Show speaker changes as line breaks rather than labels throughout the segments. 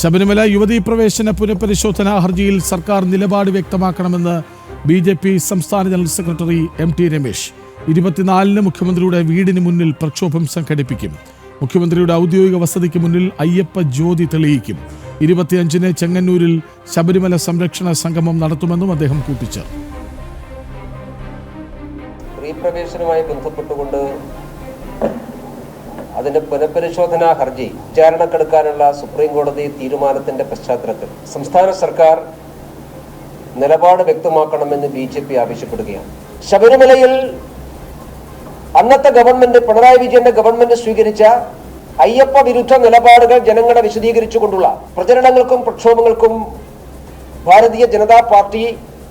ശബരിമല യുവതീ പ്രവേശന പുനഃപരിശോധനാ ഹർജിയിൽ സർക്കാർ നിലപാട് വ്യക്തമാക്കണമെന്ന് ബി ജെ പി സംസ്ഥാന general secretary M T Ramesh. ഇരുപത്തിനാലിന് മുഖ്യമന്ത്രിയുടെ വീടിന് മുന്നിൽ പ്രക്ഷോഭം സംഘടിപ്പിക്കും. മുഖ്യമന്ത്രിയുടെ ഔദ്യോഗിക വസതിക്ക് മുന്നിൽ അയ്യപ്പ ജ്യോതി തെളിയിക്കും. ഇരുപത്തിയഞ്ചിന് ചെങ്ങന്നൂരിൽ ശബരിമല സംരക്ഷണ സംഗമം നടത്തുമെന്നും അദ്ദേഹം കൂട്ടിച്ചേർത്തു.
സ്ത്രീ പ്രവേശനവുമായി ബന്ധപ്പെട്ടുകൊണ്ട് അതിന്റെ പുനഃപരിശോധനാ ഹർജി വിചാരണക്കെടുക്കാനുള്ള സുപ്രീം കോടതി തീരുമാനത്തിന്റെ പശ്ചാത്തലത്തിൽ സംസ്ഥാന സർക്കാർ നിലപാട് വ്യക്തമാക്കണമെന്ന് ബി ജെ പി ആവശ്യപ്പെടുകയാണ്. ശബരിമലയിൽ അന്നത്തെ ഗവൺമെന്റ് പിണറായി വിജയന്റെ ഗവൺമെന്റ് സ്വീകരിച്ച അയ്യപ്പ വിരുദ്ധ നിലപാടുകൾ ജനങ്ങളെ വിശദീകരിച്ചുകൊണ്ടുള്ള പ്രചരണങ്ങൾക്കും പ്രക്ഷോഭങ്ങൾക്കും ഭാരതീയ ജനതാ പാർട്ടി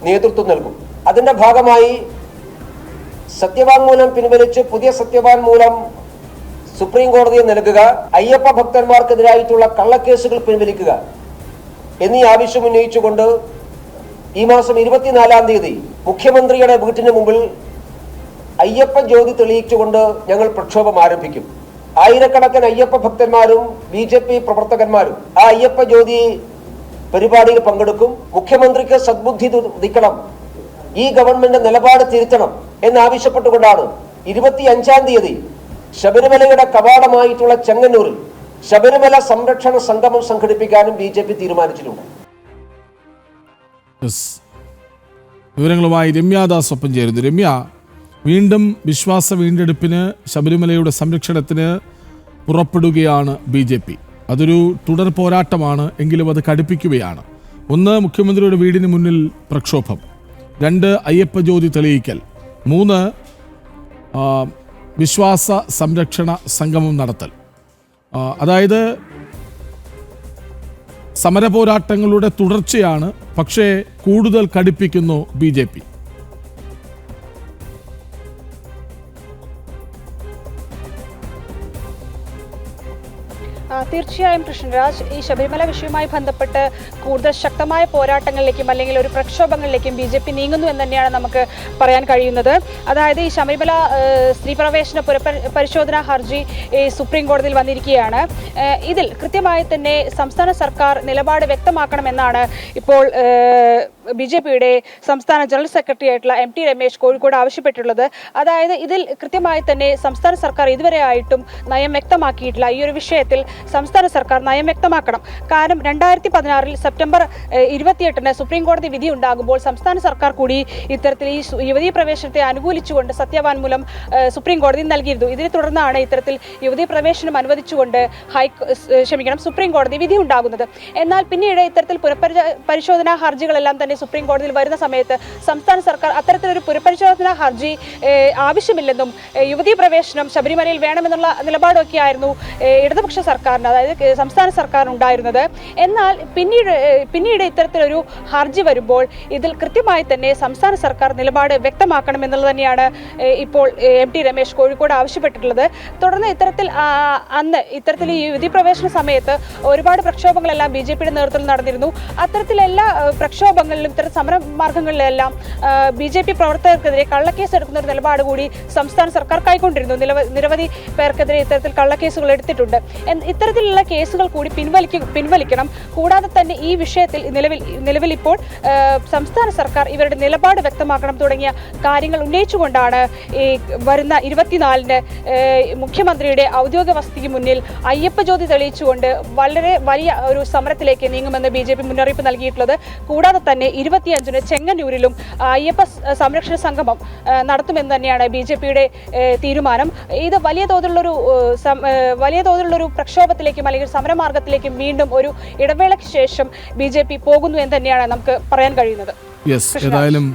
നേതൃത്വം നൽകും. അതിന്റെ ഭാഗമായി സത്യവാങ്മൂലം പിൻവലിച്ച് പുതിയ സത്യവാങ്മൂലം സുപ്രീം കോടതിയെ നൽകുക അയ്യപ്പ ഭക്തന്മാർക്കെതിരായിട്ടുള്ള കള്ളക്കേസുകൾ പിൻവലിക്കുക എന്നീ ആവശ്യം ഉന്നയിച്ചുകൊണ്ട് ഈ മാസം ഇരുപത്തിനാലാം തീയതി മുഖ്യമന്ത്രിയുടെ വീട്ടിന് മുമ്പിൽ അയ്യപ്പ ജ്യോതി തെളിയിച്ചുകൊണ്ട് ഞങ്ങൾ പ്രക്ഷോഭം ആരംഭിക്കും. ആയിരക്കണക്കിന് അയ്യപ്പ ഭക്തന്മാരും ബി ജെ പി പ്രവർത്തകന്മാരും ആ അയ്യപ്പ ജ്യോതി പരിപാടിയിൽ പങ്കെടുക്കും. മുഖ്യമന്ത്രിക്ക് സദ്ബുദ്ധി ഉദി- ഉദിക്കണം ഈ ഗവൺമെന്റ് നിലപാട് തിരുത്തണം എന്നാവശ്യപ്പെട്ടുകൊണ്ടാണ് ഇരുപത്തി അഞ്ചാം തീയതി ശബരിമലയുടെ കവാടമായിട്ടുള്ള ചെങ്ങന്നൂരിൽ ശബരിമല സംരക്ഷണ സംഗമം സംഘടിപ്പിക്കാനും ബി ജെ പി തീരുമാനിച്ചിട്ടുണ്ട്.
വിവരങ്ങളുമായി രമ്യാദാസ് ഒപ്പം ചേരുന്നു. രമ്യ വീണ്ടും വിശ്വാസ വീണ്ടെടുപ്പിന് ശബരിമലയുടെ സംരക്ഷണത്തിന് പുറപ്പെടുകയാണ് ബി ജെ പി. അതൊരു തുടർ പോരാട്ടമാണ് എങ്കിലും അത് കടുപ്പിക്കുകയാണ്. ഒന്ന് മുഖ്യമന്ത്രിയുടെ വീടിന് മുന്നിൽ പ്രക്ഷോഭം. രണ്ട് അയ്യപ്പ ജ്യോതി തെളിയിക്കൽ. മൂന്ന് വിശ്വാസ സംരക്ഷണ സംഗമം നടത്തൽ. അതായത് സമരപോരാട്ടങ്ങളുടെ തുടർച്ചയാണ് പക്ഷേ കൂടുതൽ കടുപ്പിക്കുന്നു ബി ജെ പി.
തീർച്ചയായും കൃഷ്ണരാജ് ഈ ശബരിമല വിഷയവുമായി ബന്ധപ്പെട്ട് കൂടുതൽ ശക്തമായ പോരാട്ടങ്ങളിലേക്കും അല്ലെങ്കിൽ ഒരു പ്രക്ഷോഭങ്ങളിലേക്കും ബി ജെ പി നീങ്ങുന്നു എന്ന് തന്നെയാണ് നമുക്ക് പറയാൻ കഴിയുന്നത്. അതായത് ഈ ശബരിമല സ്ത്രീ പ്രവേശന പരിശോധനാ ഹർജി ഈ സുപ്രീം കോടതിയിൽ വന്നിരിക്കുകയാണ്. ഇതിൽ കൃത്യമായി തന്നെ സംസ്ഥാന സർക്കാർ നിലപാട് വ്യക്തമാക്കണമെന്നാണ് ഇപ്പോൾ ബി ജെ പിയുടെ സംസ്ഥാന ജനറൽ സെക്രട്ടറി ആയിട്ടുള്ള എം ടി രമേശ് കോഴിക്കോട് ആവശ്യപ്പെട്ടിട്ടുള്ളത്. അതായത് ഇതിൽ കൃത്യമായി തന്നെ സംസ്ഥാന സർക്കാർ ഇതുവരെ ആയിട്ടും നയം വ്യക്തമാക്കിയിട്ടില്ല. ഈ ഒരു വിഷയത്തിൽ സംസ്ഥാന സർക്കാർ നയം വ്യക്തമാക്കണം. കാരണം രണ്ടായിരത്തി പതിനാറിൽ സെപ്റ്റംബർ ഇരുപത്തിയെട്ടിന് സുപ്രീം കോടതി വിധി ഉണ്ടാകുമ്പോൾ സംസ്ഥാന സർക്കാർ കൂടി ഇത്തരത്തിൽ ഈ യുവതീ പ്രവേശനത്തെ അനുകൂലിച്ചുകൊണ്ട് സത്യവാൻമൂലം സുപ്രീം കോടതി നൽകിയിരുന്നു. ഇതിനെ തുടർന്നാണ് ഇത്തരത്തിൽ യുവതീ പ്രവേശനം അനുവദിച്ചുകൊണ്ട് ഹൈ ക്ഷമിക്കണം സുപ്രീം കോടതി വിധി ഉണ്ടാകുന്നത്. എന്നാൽ പിന്നീട് ഇത്തരത്തിൽ പുനഃപരിശോധനാ പരിശോധനാ ഹർജികളെല്ലാം തന്നെ സുപ്രീം കോടതിയിൽ വരുന്ന സമയത്ത് സംസ്ഥാന സർക്കാർ അത്തരത്തിലൊരു പുനഃപരിശോധനാ ഹർജി ആവശ്യമില്ലെന്നും യുവതീ പ്രവേശനം ശബരിമലയിൽ വേണമെന്നുള്ള നിലപാടൊക്കെയായിരുന്നു ഇടതുപക്ഷ സർക്കാരിന് അതായത് സംസ്ഥാന സർക്കാർ ഉണ്ടായിരുന്നത് എന്നാൽ പിന്നീട് പിന്നീട് ഇത്തരത്തിലൊരു ഹർജി വരുമ്പോൾ ഇതിൽ കൃത്യമായി തന്നെ സംസ്ഥാന സർക്കാർ നിലപാട് വ്യക്തമാക്കണം എന്നുള്ളത് തന്നെയാണ് ഇപ്പോൾ എം ടി രമേശ് കോഴിക്കോട് ആവശ്യപ്പെട്ടിട്ടുള്ളത്. തുടർന്ന് ഇത്തരത്തിൽ അന്ന് ഇത്തരത്തിൽ ഈ യുവതി പ്രവേശന സമയത്ത് ഒരുപാട് പ്രക്ഷോഭങ്ങളെല്ലാം ബി ജെ പിയുടെ നേതൃത്വത്തിൽ നടന്നിരുന്നു. അത്തരത്തിലെല്ലാ ഏഹ്, പ്രക്ഷോഭങ്ങളിലും ഇത്തരം സമര മാർഗങ്ങളിലെല്ലാം ബി ജെ പി പ്രവർത്തകർക്കെതിരെ കള്ളക്കേസ് എടുക്കുന്ന ഒരു നിലപാട് കൂടി സംസ്ഥാന സർക്കാർ കൈക്കൊണ്ടിരുന്നു. നിരവധി പേർക്കെതിരെ ഇത്തരത്തിൽ കള്ളക്കേസുകൾ എടുത്തിട്ടുണ്ട്. ഇത്തരത്തിലുള്ള കേസുകൾ കൂടി പിൻവലിക്ക പിൻവലിക്കണം. കൂടാതെ തന്നെ ഈ വിഷയത്തിൽ നിലവിൽ നിലവിൽ ഇപ്പോൾ സംസ്ഥാന സർക്കാർ ഇവരുടെ നിലപാട് വ്യക്തമാക്കണം തുടങ്ങിയ കാര്യങ്ങൾ ഉന്നയിച്ചുകൊണ്ടാണ് ഈ വരുന്ന ഇരുപത്തിനാലിന് മുഖ്യമന്ത്രിയുടെ ഔദ്യോഗിക വസതിക്ക് മുന്നിൽ അയ്യപ്പ ജ്യോതി തെളിയിച്ചുകൊണ്ട് വളരെ വലിയ ഒരു സമരത്തിലേക്ക് നീങ്ങുമെന്ന് ബി മുന്നറിയിപ്പ് നൽകിയിട്ടുള്ളത്. കൂടാതെ തന്നെ ഇരുപത്തിയഞ്ചിന് ചെങ്ങന്നൂരിലും അയ്യപ്പ സംരക്ഷണ സംഗമം നടത്തുമെന്ന് തന്നെയാണ് ബി ജെ പിയുടെ തീരുമാനം. ഇത് വലിയ തോതിലുള്ളൊരു വലിയ തോതിലുള്ളൊരു പ്രക്ഷോഭത്തിലേക്കും അല്ലെങ്കിൽ സമരമാർഗത്തിലേക്കും വീണ്ടും ഒരു ഇടവേളയ്ക്ക് ശേഷം ബി ജെ പി പോകുന്നു എന്ന് തന്നെയാണ് നമുക്ക് പറയാൻ കഴിയുന്നത്.
ഏതായാലും